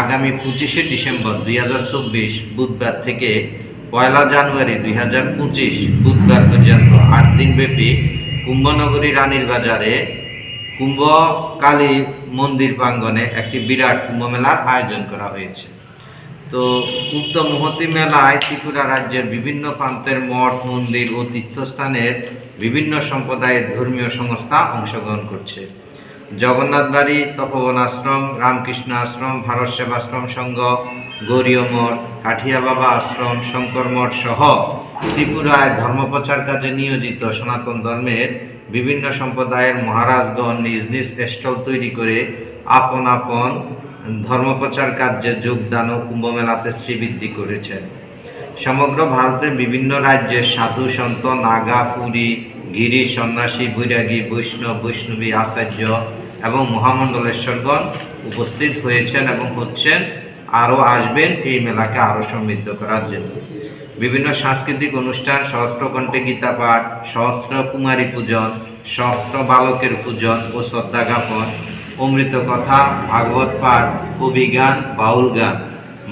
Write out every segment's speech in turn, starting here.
আগামী পঁচিশে ডিসেম্বর দুই হাজার চব্বিশ বুধবার থেকে পয়লা জানুয়ারি দুই হাজার পঁচিশ বুধবার পর্যন্ত আট দিনব্যাপী কুম্ভনগরী রানীর বাজারে কুম্ভ কালী মন্দির প্রাঙ্গনে একটি বিরাট কুম্ভ মেলার আয়োজন করা হয়েছে। তো উক্ত মহতী মেলায় ত্রিপুরা রাজ্যের বিভিন্ন প্রান্তের মঠ, মন্দির ও তীর্থস্থানের বিভিন্ন সম্প্রদায়ের ধর্মীয় সংস্থা অংশগ্রহণ করছে। জগন্নাথ বাড়ি, তপবন আশ্রম, রামকৃষ্ণ আশ্রম, ভারত সেবাশ্রম সংঘ গৌরীয় মঠ, কাঠিয়া বাবা আশ্রম, শঙ্কর মঠ সহ ত্রিপুরায় ধর্মপ্রচার কাজে নিয়োজিত সনাতন ধর্মের বিভিন্ন সম্প্রদায়ের মহারাজগণ নিজ নিজ স্টল তৈরি করে আপন আপন ধর্মপ্রচার কার্যে যোগদান ও কুম্ভমেলাতে শ্রীবৃদ্ধি করেছেন। সমগ্র ভারতের বিভিন্ন রাজ্যে সাধু সন্ত, নাগা, পুরী গিরি সন্ন্যাসী, বৈরাগী, বৈষ্ণব, বৈষ্ণবী, আচার্য এবং মহামণ্ডলেশ্বরগণ উপস্থিত হয়েছেন এবং হচ্ছেন, আরও আসবেন এই মেলাকে আরও সমৃদ্ধ করার জন্য। বিভিন্ন সাংস্কৃতিক অনুষ্ঠান, সহস্রকণ্ঠে গীতা পাঠ, সহস্র কুমারী পূজন, সহস্র বালকের পূজন ও শ্রদ্ধা জ্ঞাপন, অমৃত কথা, ভাগবত পাঠ, কবি গান, বাউল গান,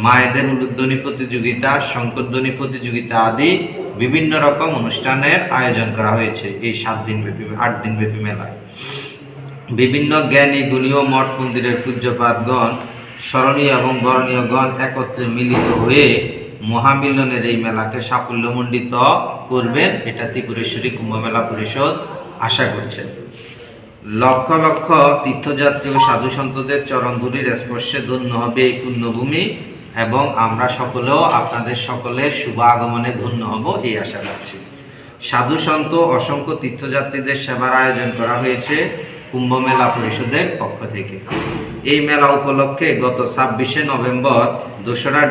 মায়েদের উলুধ্বনি প্রতিযোগিতা, শঙ্করধ্বনি প্রতিযোগিতা আদি বিভিন্ন রকম অনুষ্ঠানের আয়োজন করা হয়েছে এই সাত দিন ব্যাপী, আট দিন ব্যাপী মেলায়। বিভিন্ন জ্ঞানী গুণীয় মঠ মন্দিরের পূজ্যপাতগণ স্মরণীয় এবং বরণীয়গণ একত্রে মিলিত হয়ে মহামিলনের এই মেলাকে সাফল্যমণ্ডিত করবেন। এটা ত্রিপুরেশ্বরী কুম্ভ মেলা পরিষদ আশা করছেন লক্ষ লক্ষ তীর্থযাত্রী ও সাধু সন্তদের চরণধুলির স্পর্শে ধন্য হবে এই পুণ্যভূমি এবং আমরা সকলেও আপনাদের সকলের শুভ আগমনে ধন্য হব, এই আশা রাখছি। সাধু সন্ত, অসংখ্য তীর্থযাত্রীদের সেবার আয়োজন করা হয়েছে কুম্ভ মেলা পরিষদের পক্ষ থেকে। এই মেলা উপলক্ষে গত ছাব্বিশে নভেম্বর, দোসরা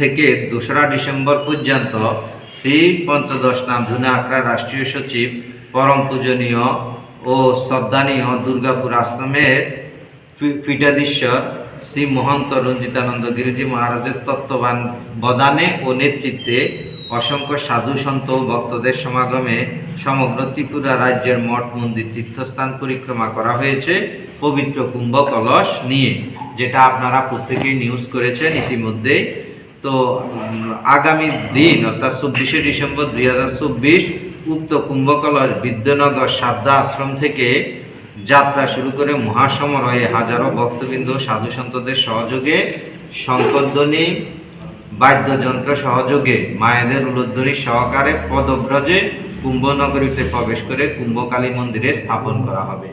থেকে দোসরা ডিসেম্বর পর্যন্ত শ্রী পঞ্চদশ নাম ধুনা আখড়া রাষ্ট্রীয় সচিব পরম পূজনীয় ও শ্রদ্ধানীয় দুর্গাপুর আশ্রমের পীঠাধীশ্বর শ্রী মহন্ত রঞ্জিতানন্দ গিরিজি মহারাজের তত্ত্ববান বদানে ও নেতৃত্বে অসংখ্য সাধু সন্ত ও ভক্তদের সমাগমে সমগ্র ত্রিপুরা রাজ্যের মঠ, মন্দির, তীর্থস্থান পরিক্রমা করা হয়েছে পবিত্র কুম্ভ কলস নিয়ে, যেটা আপনারা প্রত্যেকেই নিউজ করেছেন ইতিমধ্যেই। তো আগামী দিন, অর্থাৎ চব্বিশে ডিসেম্বর দুই হাজার চব্বিশ, উক্ত কুম্ভকলস বিদ্যানগর সাদ্দা আশ্রম থেকে যাত্রা শুরু করে মহাসমারোহে হাজারো ভক্তবৃন্দ সাধু সন্তদের সহযোগে শঙ্করধ্বনি বাদ্যযন্ত্র সহযোগে, মায়েদের উলোধ্বনি সহকারে পদব্রজে কুম্ভনগরীতে প্রবেশ করে কুম্ভকালী মন্দিরে স্থাপন করা হবে।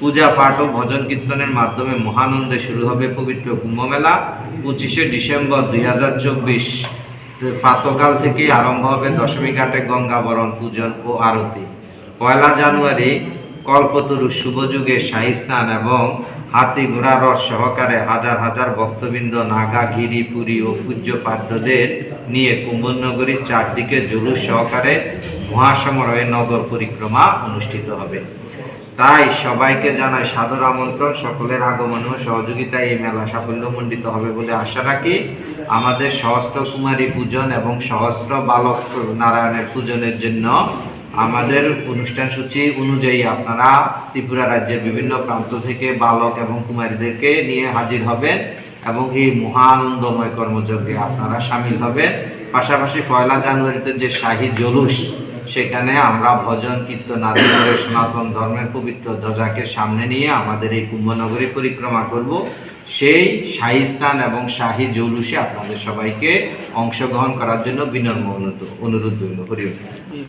পূজা, পাঠ ও ভজন কীর্তনের মাধ্যমে মহানন্দে শুরু হবে পবিত্র কুম্ভমেলা। পঁচিশে ডিসেম্বর দুই হাজার চব্বিশ, প্রাতকাল থেকে আরম্ভ হবে দশমী ঘাটে গঙ্গাবরণ পূজন ও আরতি। পয়লা জানুয়ারি কল্পতরু শুভযুগে শাহী স্নান এবং হাতি ঘোড়া রস সহকারে হাজার হাজার ভক্তবৃন্দ নাগা ঘিরি পুরী ও পূজ্য পাদ্যদের নিয়ে কুম্ভনগরীর চারদিকে জুলুস সহকারে মহাসমারোহে নগর পরিক্রমা অনুষ্ঠিত হবে। তাই সবাইকে জানাই সাদর আমন্ত্রণ, সকলের আগমন ও সহযোগিতায় এই মেলা সাফল্যমণ্ডিত হবে বলে আশা রাখি। আমাদের সহস্র কুমারী পূজন এবং সহস্র বালক নারায়ণের পূজনের জন্য আমাদের অনুষ্ঠান সূচি অনুযায়ী আপনারা ত্রিপুরা রাজ্যের বিভিন্ন প্রান্ত থেকে বালক এবং কুমারীদেরকে নিয়ে হাজির হবেন এবং এই মহানন্দময় কর্মযজ্ঞে আপনারা সামিল হবেন। পাশাপাশি পয়লা জানুয়ারিতে যে শাহী জলুস, সেখানে আমরা ভজন, কীর্তন আদি করে সনাতন ধর্মের পবিত্র ধ্বজাকে সামনে নিয়ে আমাদের এই কুম্ভনগরী পরিক্রমা করব। সেই শাহী স্নান এবং শাহী জৌলুসে আপনাদের সবাইকে অংশগ্রহণ করার জন্য বিনম্র অনুরোধ রইল। হরি ওম।